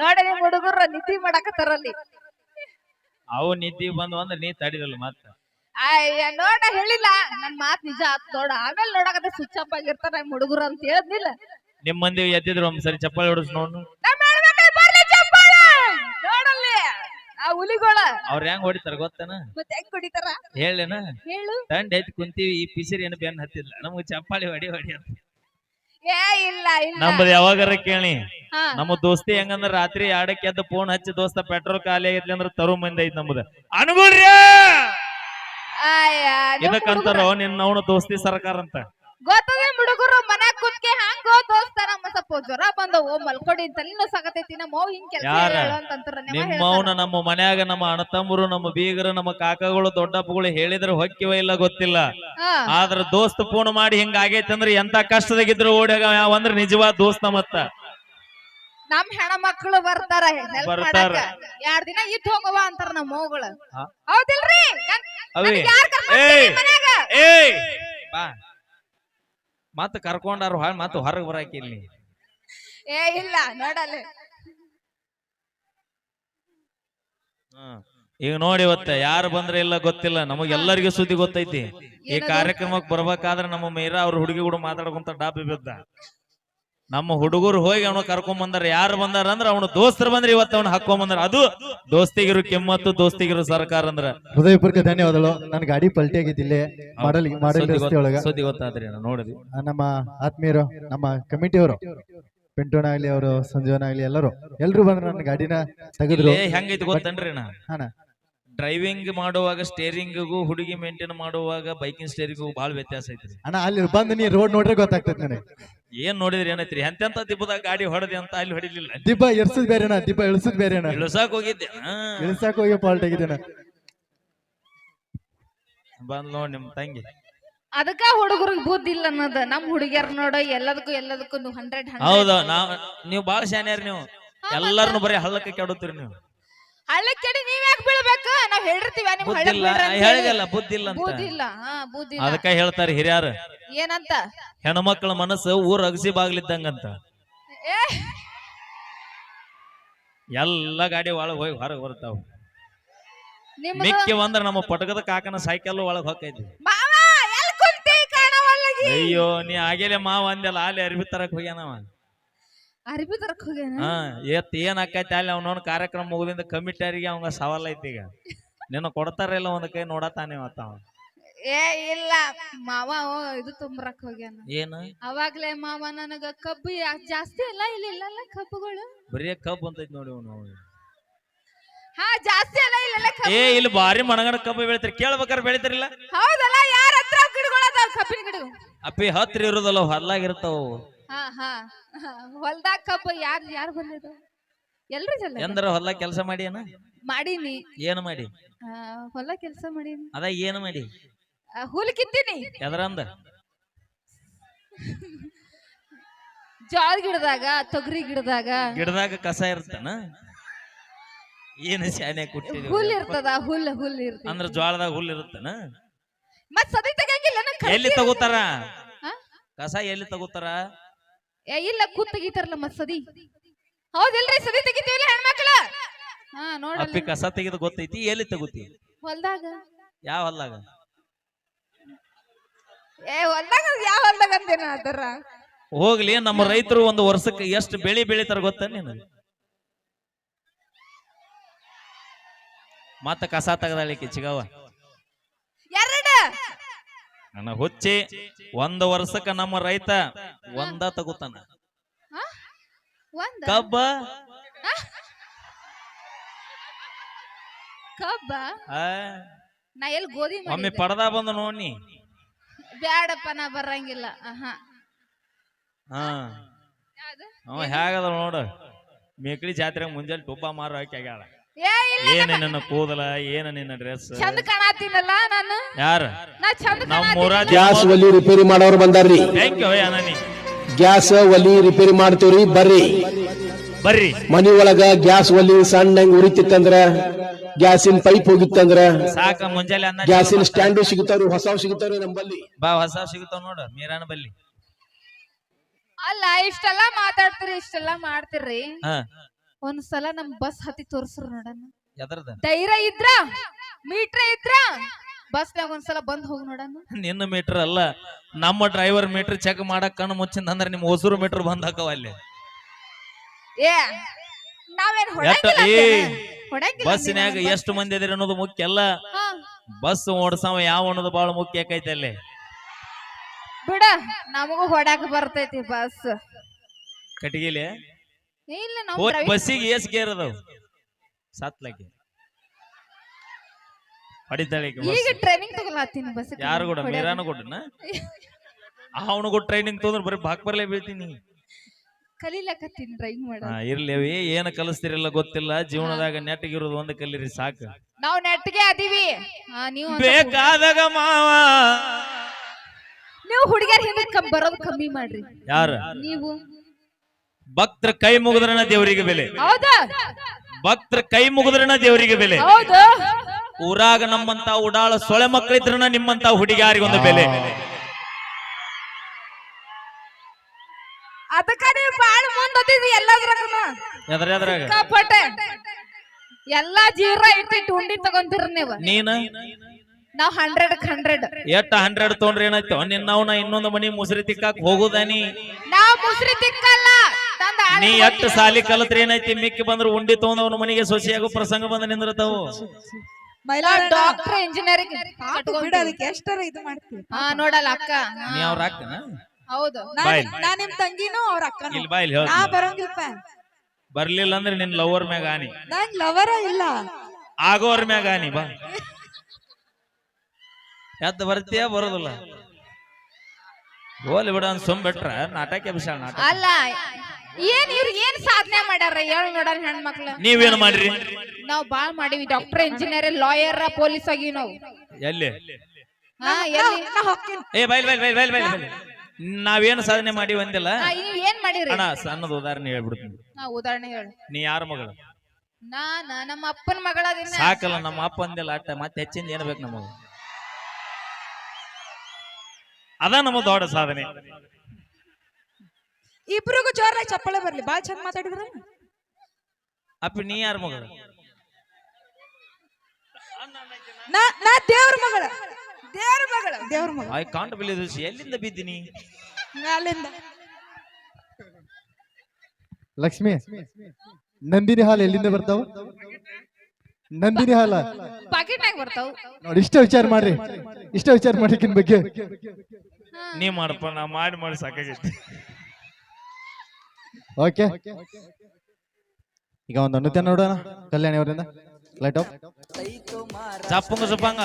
ನೋಡಿ ನಿಮ್ ಹುಡುಗರು ನಿದ್ದಿ ಮಾಡಕತ್ತಾರಲ್ಲಿ ಅವು ನಿದ್ದಿ ಬಂದು ಅಂದ್ರೆ ನೀ ತಡಿರಲ್ಲ ಮತ್ತ. ಅಯ್ಯ ನೋಡ ಹೇಳಿಲ್ಲ. ನನ್ ಮಾತ್ ನಿಜ ಆತ್ ನೋಡ. ಆಮೇಲೆ ನೋಡಕತ್ತೆ ಸ್ವಿಚ್ ಅಪ್ ಆಗಿರ್ತಾರ ನಿಮ್ ಹುಡುಗರು ಅಂತ ಹೇಳಿದ್ನಿಲ್ಲ. ನಿಮ್ ಮಂದಿ ಎದ್ದಿದ್ರು ಒಂದ್ಸರಿ ಚಪ್ಪಾಳಿ ಹೊಡಿಸ್ ನೋಡು ನೋಡಲ್ಲಿ ಆ ಹುಲಿಗೋಳ. ಅವ್ರ ಹೆಂಗ್ ಹೊಡಿತಾರ ಗೊತ್ತನ? ಮತ್ತೆ ಹೆಂಗ್ ಹೊಡಿತಾರ ಹೇಳೇನ ಹೇಳು. ತಂಡ ಐತಿ ಕುಂತೀವಿ ಈ ಪಿಸಿರಿ ಏನು ಬೆನ್ ಹತ್ತಿಲ್ಲ ನಮ್ಗೆ ಚಪ್ಪಾಳಿ ಹೊಡಿ ಹೊಡಿ ಅಂತ. ಏ ಇಲ್ಲ ಇಲ್ಲ. ನಮ್ಮದು ಯಾವಾಗಾರ ಕೇಳಿ. ನಮ್ಮ ದೋಸ್ತಿ ಹೆಂಗಂದ್ರ ರಾತ್ರಿ ಎರಡಕ್ಕೆ ಎದ್ದು ಫೋನ್ ಹಚ್ಚಿ ದೋಸ್ತ ಪೆಟ್ರೋಲ್ ಖಾಲಿ ಆಗೈತಿ ಅಂದ್ರ ತರು ಮಂದಿ ಐತಿ ನಮ್ದ. ಅನುಗುಣ್ರಿ! ಇದಕ್ಕಂತಾರ ನಿನ್ನ ಅವನ ದೋಸ್ತಿ ಸರ್ಕಾರ ಅಂತ. ಗೊತ್ತದ ಹುಡುಗರು ಮನ್ಯಾಗ ಕುತ್ಕೆ ಹಂಗ ದೋಸ್ತ ನಮ್ಮ ಸ್ವಲ್ಪ ಜ್ವರ ಬಂದವು ಮಲ್ಕೊಡಿ ತಲೆನೋ ಸಾಕತೈತಿ ನಮ್ಮ ಅವ್ವ ಹಿಂಗ್ ಕೆಲಸ? ಅಂತಂತಾರ ನಿಮ್ಮ ಅವನ ನಮ್ಮ ಮನ್ಯಾಗ ನಮ್ಮ ಅಣ್ಣತಮ್ಮರು ನಮ್ಮ ಬೀಗರು ನಮ್ಮ ಕಾಕಗಳು ದೊಡ್ಡಪ್ಪಗಳು ಹೇಳಿದ್ರೆ ಹೊಕ್ಕಿವ ಇಲ್ಲ ಗೊತ್ತಿಲ್ಲ. ಆದ್ರ ದೋಸ್ತ್ ಫೋನ್ ಮಾಡಿ ಹಿಂಗ ಆಗೈತಂದ್ರ ಅಂದ್ರೆ ಎಂತ ಕಷ್ಟದಾಗಿದ್ರು ಓಡ್ಯಾಗ ಯಾವ ಅಂದ್ರ ನಿಜವಾದ ದೋಸ್ತ ಮತ್ತ. ನಮ್ ಹೆಣ ಮಕ್ಕಳು ಬರ್ತಾರ. ಎರಡ್ ದಿನ ಇದ್ ಹೋಗವ ಅಂತಾರ ನಮ್ಮ ಹಾ. ಹೌದಿಲ್ರಿ? ಮತ್ ಕರ್ಕೊಂಡಾರ ಹಾಳ್ ಮತ್ತ ಹೊರಗ್ ಬರಾಕಿಲ್ಲಿ ಏ ಇಲ್ಲ ನೋಡಲ್ಲ. ಈಗ ನೋಡಿ ಇವತ್ತ ಯಾರು ಬಂದ್ರೆ ಇಲ್ಲ ಗೊತ್ತಿಲ್ಲ ನಮಗೆಲ್ಲರಿಗೂ ಸುದ್ದಿ ಗೊತ್ತೈತಿ. ಈ? ಕಾರ್ಯಕ್ರಮಕ್ಕೆ ಬರ್ಬೇಕಾದ್ರೆ ನಮ್ಮ ಮೀರಾ ಅವ್ರ ಹುಡುಗಿ ಕೂಡ ಮಾತಾಡ್ಕೊಂತ ಡಾಬಿ ಬಿದ್ದ. ನಮ್ಮ ಹುಡುಗರು ಹೋಗಿ ಅವನು ಕರ್ಕೊಂಡ್ ಬಂದಾರ. ಯಾರು ಬಂದಾರ ಅಂದ್ರ ಅವನು ದೋಸ್ತರು ಬಂದ್ರೆ ಇವತ್ತು ಅವನು ಹಾಕೊಂಡ್ ಬಂದಾರ. ಅದು ದೋಸ್ತಿಗಿರು ಕೆಮ್ಮತ್ತು ದೋಸ್ತಿಗಿರು ಸರ್ಕಾರ ಅಂದ್ರ. ಹೃದಯಪೂರ್ವಕ ಧನ್ಯವಾದಗಳು. ನನ್ನ ಗಾಡಿ ಪಲ್ಟಿ ಆಗಿದ್ದಿಲ್ಲ ಇಲ್ಲೇ. ಮಾಡಲ್ ಮಾಡಲ್ ಒಳಗ. ಸುದ್ದಿ ಗೊತ್ತಾದ್ರಿ ನಾನು ನೋಡಿದ್ವಿ. ನಮ್ಮ ಆತ್ಮೀಯರು ನಮ್ಮ ಕಮಿಟಿಯವರು ಪಿಂಟೋನ ಆಗ್ಲಿ ಅವರು ಸಂಜೀವನ ಆಗ್ಲಿ ಎಲ್ಲರೂ. ಎಲ್ರು ಬಂದ್ರು ನನ್ನ ಗಾಡಿನ ತೆಗೆದ್ರು. ಹೆಂಗೈತಿ ಗೊತ್ತನ್ರಿ ನಾ. ಹಾನ ಡ್ರೈವಿಂಗ್ ಮಾಡುವಾಗ ಸ್ಟೇರಿಂಗ್ಗೂ ಹುಡುಗಿ ಮೇಂಟೈನ್ ಮಾಡುವಾಗ ಬೈಕಿಂಗ್ ಸ್ಟೇರಿಂಗಿಗೂ ಬಹಳ ವ್ಯತ್ಯಾಸ ಐತ್ರಿ. ಅಣ್ಣ ಅಲ್ಲಿ ಬಂದು ನೀ ರೋಡ್ ನೋಡ್ರೆ ಗೊತ್ತಾಗ್ತದೆ ನನಗೆ. ಏನ್ ನೋಡಿದ್ರಿ ಏನೈತ್ರಿ? ಎಂತೆಂತ ದಿಬ್ಬದಾಗ ಗಾಡಿ ಹೊಡೆದಿ ಅಂತ ಅಲ್ಲಿ ಹೊಡಿಲಿಲ್ಲ. ದಿಬ್ಬ ಎರ್ಸದ್ ಬೇರೆ ಅಣ್ಣ ದಿಬ್ಬ ಇಳಿಸದ್ ಬೇರೆ ಅಣ್ಣ. ಇಳಿಸಾಕ್ ಹೋಗಿದ್ದೆ. ಹಾ. ಇಳಿಸಾಕ ಹೋಗಿ ಪಾಲ್ಟ್ ಆಗಿದ್ದೇನೆ ಬಂದ್ ನೋಡ್ ನಿಮ್ ತಂಗಿ. ಅದಕ್ಕ ಹುಡುಗರಿಗೆ ಬುದ್ಧಿ ಇಲ್ಲ ಅನ್ನೋದು. ನಮ್ ಹುಡುಗಿಯರ್ ನೋಡ ಎಲ್ಲದಕ್ಕೂ ಎಲ್ಲದಕ್ಕೂ ಹಂಡ್ರೆಡ್ ಹೌದು ನಾವ್ ನೀವ್ ಬಾಳ ಶಾನ್ಯಾರ ನೀವು. ಎಲ್ಲಾರನು ಬರೀ ಹಳ್ಳಕ್ಕೆ ಕೆಡುತ್ತೀರಿ ನೀವು. ಹಳ್ಳಕ್ ಕೆಡಿ ನೀವ್ ಯಾಕೆ ಬೀಳ್ಬೇಕು? ನಾವ್ ಹೇಳಿರ್ತೀವಿ ನಿಮ್ ಬುದ್ಧಿಲ್ಲ ಅಂತ ಹೇಳಿದಲ್ಲ ಬುದ್ಧಿಲ್ಲ ಅಂತ. ಬುದ್ಧಿ ಇಲ್ಲ ಹಾ ಬುದ್ಧಿ ಇಲ್ಲ ಅದಕ್ಕ ಹೇಳ್ತಾರೆ ಹಿರಿಯರು. ಏನಂತ? ಹೆಣ್ಮಕ್ಳ ಮನಸ್ಸು ಊರ್ ಅಗಸಿ ಬಾಗ್ಲಿದ್ದಂಗಂತ ಏ! ಎಲ್ಲ ಗಾಡಿ ಒಳಗ್ ಹೋಗಿ ಹೊರಗ್ ಬರ್ತಾವ ನಿಮ್ದು? ಮಿಕ್ಕಿ ಒಂದ್ರ ನಮ್ಮ ಪಟಕದ ಕಾಕನ ಸೈಕಲ್ ಒಳಗ್ ಹೊಕ್ಕೈತಿ. ಮಾವ ಎಲ್ ಕುಂತಿ ಕಾಣವಲ್ಲಗಿ ಅಯ್ಯೋ ನೀ ಆಗೇಲೆ ಮಾವ ಅಂದೆಲ್ಲ ಅಲ್ಲಿ ಅರ್ಬಿ ತರಕ್ ಹೋಗ್ಯಾನವ. ಅರ್ಬಿ ತರಕ್ ಹೋಗ್ಯಾನ ಹಾ ಎತ್ ಏನ್ ಆಕೈತಿ ಅಲ್ಲಿ ಅವ್ನ ಕಾರ್ಯಕ್ರಮ ಮುಗಿದಿಂದ ಕಮಿಟರಿಗೆ ಅವಂಗ ಸವಾಲ್ ಐತಿ ಈಗ. ನಿನ್ನ ಕೊಡ್ತಾರ ಇಲ್ಲ ಒಂದ್ ಕೈ ನೋಡತಾನೆ ಮತ್ತ ಅವ ಏ ಇಲ್ಲ. ಮಾವ ಓ, ಇದು ತುಂಬರಕ್ ಹೋಗ್ಯಾನ. ಏನು? ಅವಾಗ್ಲೇ ಮಾವ ನನಗ ಕಬ್ಬು ಯಾ- ಜಾಸ್ತಿ ಅಲ್ಲ ಇಲ್ಲಿ ಇಲ್ಲಲ್ಲ ಕಬ್ಬುಗಳು? ಬರೀ ಕಬ್ಬು ಅಂತೈತಿ ನೋಡಿ ಅವನು. ಹಾ ಜಾಸ್ತಿ ಅಲ್ಲ ಇಲ್ಲ ಕಬ್ಬು ಏ ಇಲ್ಲಿ ಬಾರಿ ಮಣಗಣ ಕಬ್ಬು ಬೆಳಿತಾರೆ. ಕೇಳ್ಬೇಕಾರೆ ಬೆಳಿತಾರಿಲ್ಲ? ಹೌದಲ್ಲ ಯಾರ ಹತ್ರ ಗಿಡಗಳು ಅದಾವ ಕಬ್ಬಿನ ಗಿಡ ಅಪ್ಪಿ ಹತ್ರ ಇರೋದಲ್ಲ ಹೊಲ್ಲಾಗಿರ್ತಾವ ಹಾ ಹಾ. ಹೊಲ್ದಾಗ ಕಬ್ಬು ಯಾರ್ ಯಾರ್ ಬಂದಿದ ಎಲ್ರು ಜಲ್ಲ ಎಂದ್ರ ಹೊಲ ಕೆಲಸ ಮಾಡಿ ಏನ? ಮಾಡೀನಿ. ಏನ್ ಮಾಡಿ? ಆ, ಹೊಲ ಕೆಲಸ ಮಾಡೀನಿ. ಅದ ಏನ್ ಮಾಡಿ? ಆ, ಹುಲ್ ಕಿತ್ತೀನಿ. ಎದ್ರಂದ? ಜೋಳ ಗಿಡದಾಗ ತೊಗರಿ ಗಿಡದಾಗ. ಗಿಡದಾಗ ಕಸ ಇರ್ತಾನ ಏನ್ ಶಾನೆ ಕುಟ್ಟಿ ಹುಲ್ ಇರ್ತದ ಹುಲ್ ಹುಲ್ ಇರ್ತದ ಅಂದ್ರ ಜ್ವಾಳದಾಗ ಹುಲ್ ಇರುತ್ತನ? ಮತ್ ಸದಿ ತೆಗಿಯಂಗಿಲ್ಲ ನಂಗ್ ಎಲ್ಲಿ ತಗೋತಾರ? ಕಸ ಎಲ್ಲಿ ತಗೋತಾರ? ಏ ಇಲ್ಲ ಕೂತ್ ತೆಗಿತಾರಲ್ಲ ಮತ್ ಸದಿ? ಹೌದಿಲ್ರಿ ಸದಿ ತೆಗಿತೀವಿಲ್ಲ ಹೆಣ್ಮಕ್ಳ? ಹಾ ನೋಡಿ ಕಸ ತೆಗೆದು ಗೊತ್ತೈತಿ ಎಲ್ಲಿ ತಗೋತಿ? ಹೊಲ್ದಾಗ. ಯಾವ ಹೊಲ್ದಾಗ? ಏ ಹೊಲ್ದಾಗ ಯಾವ ಹೊಲ್ದಾಗ ಅಂತೇನ ಅದರ? ಹೋಗ್ಲಿ ನಮ್ಮ ರೈತರು ಒಂದು ವರ್ಷಕ್ಕೆ ಎಷ್ಟು ಬೆಳಿ ಬೆಳಿತಾರ ಗೊತ್ತ ನೀನು ಮತ್ತ ಕಸ ತೆಗದಾಳಿಕೆ ಚಿಗವ ಎರಡ. ನನ್ನ ಹುಚ್ಚಿ ಒಂದು ವರ್ಷಕ್ಕೆ ನಮ್ಮ ರೈತ ಒಂದ ತಗೋತಾನ. ಹಾ? ಒಂದ? ಕಬ್ಬ? ಕಬ್ಬ? ಆ, ನಾ ಎಲ್ಲಿ ಗೋಧಿ ಒಮ್ಮೆ ಮಾಡಿದ್ದೆ? ಪಡದ ಬಂದ ನೋಡಿ ಬ್ಯಾಡಪ್ಪ ನಾ ಬರಂಗಿಲ್ಲ. ಆಹಾ ಹಾ. ಯಾವ್ದು? ಅವ ಹೇಗದ ನೋಡು. ಮೇಕಳಿ ಜಾತ್ರೆ ಮುಂಜಾನೆ ಟೊಪ್ಪಾ ಮಾರು ಹಾಕಿ ಆಗ್ಯಾಳ. ಏ ಇಲ್ಲ ಏನ ನಿನ್ನ ಕೂದಲ ಏನ ನಿನ್ನ ಡ್ರೆಸ್? ಚಂದ ಕಾಣತೀನಲ್ಲ ನಾನು? ಯಾರ? ನಾ ಚಂದ ನಮ್ಮ ಕಾಣತೀನಿ ಊರ ಗ್ಯಾಸ್ ಒಲಿ ರಿಪೇರಿ ಮಾಡೋರು ಬಂದಾರ್ರಿ. ಥ್ಯಾಂಕ್ ಯು ಅನನಿ ಗ್ಯಾಸ್ ಒಲಿ ರಿಪೇರಿ ಮಾಡ್ತೀವ್ರಿ ಬರ್ರಿ. ಬರ್ರಿ. ಮನಿ ಒಳಗ ಗ್ಯಾಸ್ ಒಲಿ ಸಣ್ಣ ಉರಿತಿತ್ತಂದ್ರ ಗ್ಯಾಸಿನ ಪೈಪ್ ಹೋಗಿತ್ತಂದ್ರ ಸಾಕ ಮುಂಜಾನೆ ಅನ್ನ ಗ್ಯಾಸಿನ ಸ್ಟ್ಯಾಂಡು ಸಿಗುತ್ತಾರ ಹೊಸ ಸಿಗುತ್ತಾರ ನಂಬಲ್ಲಿ. ಬಾ ಹೊಸ ಸಿಗುತ್ತಾವ ನೋಡು ಮೀರಾನ ಬಲ್ಲಿ. ಅಲ್ಲ ಇಷ್ಟೆಲ್ಲ ಮಾತಾಡ್ತೀರಿ ಇಷ್ಟೆಲ್ಲ ಮಾಡ್ತೀರಿ ಹಾ. ಒಂದ್ಸಲ ನಮ್ ಬಸ್ ಹತ್ತಿ ತೋರ್ಸ್ರು ನೋಡಣ. ಎದರ್ದ ಧೈರ್ಯ ಇದ್ರ ಮೀಟ್ರ್ ಇದ್ರ ಬಸ್ನಾಗ ಒಂದ್ಸಲ ಬಂದ್ ಹೋಗಿ ನೋಡಣ ನಿನ್ನ ಮೀಟರ್ ಅಲ್ಲ ನಮ್ಮ ಡ್ರೈವರ್ ಮೀಟರ್ ಚೆಕ್ ಮಾಡಕ್ ಕಣ್ಣು ಮುಚ್ಚಿಂದ ಅಂದ್ರೆ ನಿಮ್ ಹೊಸೂರು ಮೀಟರ್ ಬಂದ್ ಹಾಕವ ಅಲ್ಲಿ. ಏ ನಾವೇನ್ ಎಷ್ಟ ಹೊಡಂಗಿಲ್ಲ ಏ ಅಂತೇನ? ಹೊಡಂಗಿಲ್ಲ ಬಸ್ನ್ಯಾಗ ಅಂದಿನ ಬಸ್- ಎಷ್ಟು ಮಂದಿ ಇದ್ರಿ ಅನ್ನೋದು ಮುಖ್ಯ ಅಲ್ಲ. ಹಾ, ಬಸ್ ಓಡ್ಸವ ಯಾವ ಅನ್ನೋದು ಬಹಳ ಮುಖ್ಯ ಆಕೈತೆ ಅಲ್ಲಿ. ಬಿಡ ನಮಗೂ ಹೊಡಾಕ ಬರ್ತೈತಿ ಬಸ್. ಕಟಗಿಲೆ ಇಲ್ಲ ನಾವ್ ಹೋಗಿ ಬಸ್ಸಿಗೆ ಏಸ್ ಗೇರ್ ಅದಾವ. ಸತ್ಲಕ್ಕೆ ಹೊಡಿತಾಳೆ ಈಕಿ ಈಗ ಟ್ರೈನಿಂಗ್ ತಗೊಳತ್ತೀನಿ ಬಸ್ ಯಾರು ಕೂಡ ಮೀರಾನು ಕೊಟ್ಟನ ಅವನು ಕೂಡ ಟ್ರೈನಿಂಗ್ ತೊಂದ್ರೆ ಬರೀ ಬಾಕ್ ಬರ್ಲೇ ಬೀಳ್ತೀನಿ. ಕಲೀಲಕತ್ತೀನಿ ಡ್ರೈವಿಂಗ್ ಮಾಡ ಹಾ ಏನ್ ಕಲಿಸ್ತಿರಲ್ಲ ಗೊತ್ತಿಲ್ಲ ಜೀವನದಾಗ ನೆಟ್ಟಗಿರೋದು ಒಂದ್ ಕಲೀರಿ ಸಾಕು. ನಾವು ನೆಟ್ಗೆ ಅದೀವಿ. ನೀವು ಒಂದ್ ಸ್ವಲ್ಪ- ಬೇಕಾದಾಗ ಮಾವ. ನೀವು ಹುಡುಗಿಯರ್ ಹಿಂದೆ ಕಮ್ ಬರೋದು ಕಮ್ಮಿ ಮಾಡ್ರಿ. ಯಾರ? ನೀವು. ಭಕ್ತರ ಕೈ ಮುಗಿದ್ರನ ದೇವರಿಗೆ ಬೆಲೆ. ಹೌದಾ? ಭಕ್ತರ ಕೈ ಮುಗಿದ್ರನ ದೇವರಿಗೆ ಬೆಲೆ. ಹೌದು. ಊರಾಗ ನಮ್ಮಂತ ಉಡಾಳ ಸೊಳೆ ಮಕ್ಕಳಿದ್ರನ ನಿಮ್ಮಂತ ಹುಡುಗಿಯಾರಿಗೊಂದು ಬೆಲೆ. ಅದಕ್ಕ ನೀವು ಬಾಳ ಮುಂದದಿದ್ರಿ ಎಲ್ಲದ್ರಾಗನು. ಎದ್ರ ಎದ್ರಾಗ ಸಿಕ್ಕಾಪಟ್ಟೆ. ಎಲ್ಲಾ ಜೀರ ಇಟ್ಟಿಟ್ಟು ಉಂಡಿ ತಗೊಂತೀರ ನೀವು. ನೀನ? ನಾವ್ ಹಂಡ್ರೆಡ್ ಹಂಡ್ರೆಡ್ ಎಟ್ಟ ಹಂಡ್ರೆಡ್ ತೊಗೊಂಡ್ರೆ ಏನಾಯ್ತು? ನಿನ್ನವನ ಇನ್ನೊಂದು ಮನಿ ಮುಸ್ರಿ ತಿಕ್ಕಾಕ್ ಹೋಗುದಾನಿ ನಾವ್ ಮುಸ್ರಿ ತಿಕ್ಕಲ್ಲ. ತಂದ ನೀ ಎಟ್ಟು ಸಾಲಿ ಕಲತ್ರಿ ಏನೈತಿ ಮಿಕ್ಕಿ ಬಂದ್ರು ಉಂಡಿ ತಗೊಂಡವನ ಮನಿಗೆ ಸೊಸಿಯಾಗು ಪ್ರಸಂಗ ಬಂದ ನಿಂದಿರ್ತಾವು. ಡಾಕ್ಟರ್ ಇಂಜಿನಿಯರಿಂಗ್ ಬಿಡ ಅದಕ್ಕೆ ಎಷ್ಟರ ಇದು ಮಾಡ್ತೀವಿ? ಹಾ ನೋಡಲ್ಲ ಅಕ್ಕ. ನೀ ಅವ್ರ ಅಕ್ಕನ ಹೌದು. ನಾ ಬಾಯ್. ನಾ ನಿಮ್ ತಂಗಿನೂ ಅವ್ರ ಅಕ್ಕನೂ. ಇಲ್ಲಿ ಬಾಯಿಲ್ ಹೇಳ ನಾ ಬರಂಗಿಲ್ಪ ಬರ್ಲಿಲ್ಲ ಅಂದ್ರೆ ನಿನ್ ಲವರ್ ಮ್ಯಾಗ ಆನಿ. ನಂಗ್ ಲವರ ಇಲ್ಲ. ಆಗೋರ್ ಮ್ಯಾಗ ಆನಿ ಬಾ. ಎದ್ದು ಬರ್ತೀಯ ಬರೋದಿಲ್ಲ? ಹೋಲಿ ಬಿಡ ಅಂತ ಸುಮ್ ಬಿಟ್ರ ನಾಟಕ ಬಿಸಾಳ ನಾಟಕ. ಅಲ್ಲ ಏನ್ ಇವ್ರಿಗೆ ಏನ್ ಸಾಧನೆ ಮಾಡ್ಯಾರ ಹೇಳ ನೋಡಾರ ಹೆಣ್ಮಕ್ಳು. ನೀವೇನ್ ಮಾಡ್ರಿ? ನಾವ್ ಬಾಳ್ ಮಾಡಿವಿ ಡಾಕ್ಟರ್ ಇಂಜಿನಿಯರ್ ಲಾಯರ್ ಪೊಲೀಸ್ ಆಗಿ ನಾವು. ಎಲ್ಲಿ? ಹಾ ಎಲ್ಲಿ? ನಾ ಹೊಕ್ಕಿನ್ ಏ ಬೈಲ್ ಬೈಲ್ ಬೈಲ್ ಬೈಲ್ ಬೈಲ್ ಬೈಲ್. ನಾವೇನು ಸಾಧನೆ ಮಾಡಿ ಒಂದಿಲ್ಲ ಹಾ, ನೀವ್ ಏನ್ ಮಾಡಿರಿ? ಅಣ್ಣ ಸಣ್ಣದ ಉದಾಹರಣೆ ಹೇಳ್ಬಿಡ್ತೀನಿ. ಉದಾಹರಣೆ ಹೇಳಿ. ನೀ ಯಾರ ಮಗಳು? ನಾನ ನಮ್ಮ ಅಪ್ಪನ ಮಗಳ ಸಾಕಲ್ಲ ನಮ್ಮ ಅಪ್ಪ ಅಂದಿಲ್ಲ ಅಟ್ಟ ಮತ್ತೆ ಹೆಚ್ಚಿಂದ ಏನ್ ಬೇಕು ನಮಗ? ಅದ ನಮ್ಮ ದೊಡ್ಡ ಸಾಧನೆ. ಇಬ್ರಿಗೂ ಜೋರಾಗಿ ಚಪ್ಪಳೆ ಬರ್ಲಿ. ಬಾಳ ಚಂದ ಮಾತಾಡಿದ್ರ? ಅಪ್ಪ ನೀ ಯಾರ ಮಗಳು? ನಾ ನಾ ದೇವ್ರ ಮಗಳ. ದೇವ್ರ ಮಗಳ. ದೇವ್ರ ಮಗಳ. I can't believe this. ಎಲ್ಲಿಂದ ಬಿದ್ದೀನಿ? ಅಲ್ಲಿಂದ ಲಕ್ಷ್ಮಿ ನಂದಿನಿ ಹಾಲು ಎಲ್ಲಿಂದ ಬರ್ತಾವ? ನಂದಿನಿ ಹಾಲ. ಪಾಕೆಟ್ನಾಗ ಬರ್ತಾವ. ನೋಡಿ ಇಷ್ಟ ವಿಚಾರ ಮಾಡ್ರಿ. ಇಷ್ಟ ವಿಚಾರ ಮಾಡಿಕಿನ ಬಗ್ಗೆ. ನೀ ಮಾಡಪ್ಪ ನಾ ಮಾಡಿ ಮಾಡಿ ಸಾಕಾಗೈತಿ. ಓಕೆ ಈಗ ಒಂದು ನೃತ್ಯ ನೋಡೋಣ. ಕಲ್ಯಾಣಿ ಅವರಿಂದ. Light off ಚಪ್ಪಂಗ ಚಪ್ಪಂಗ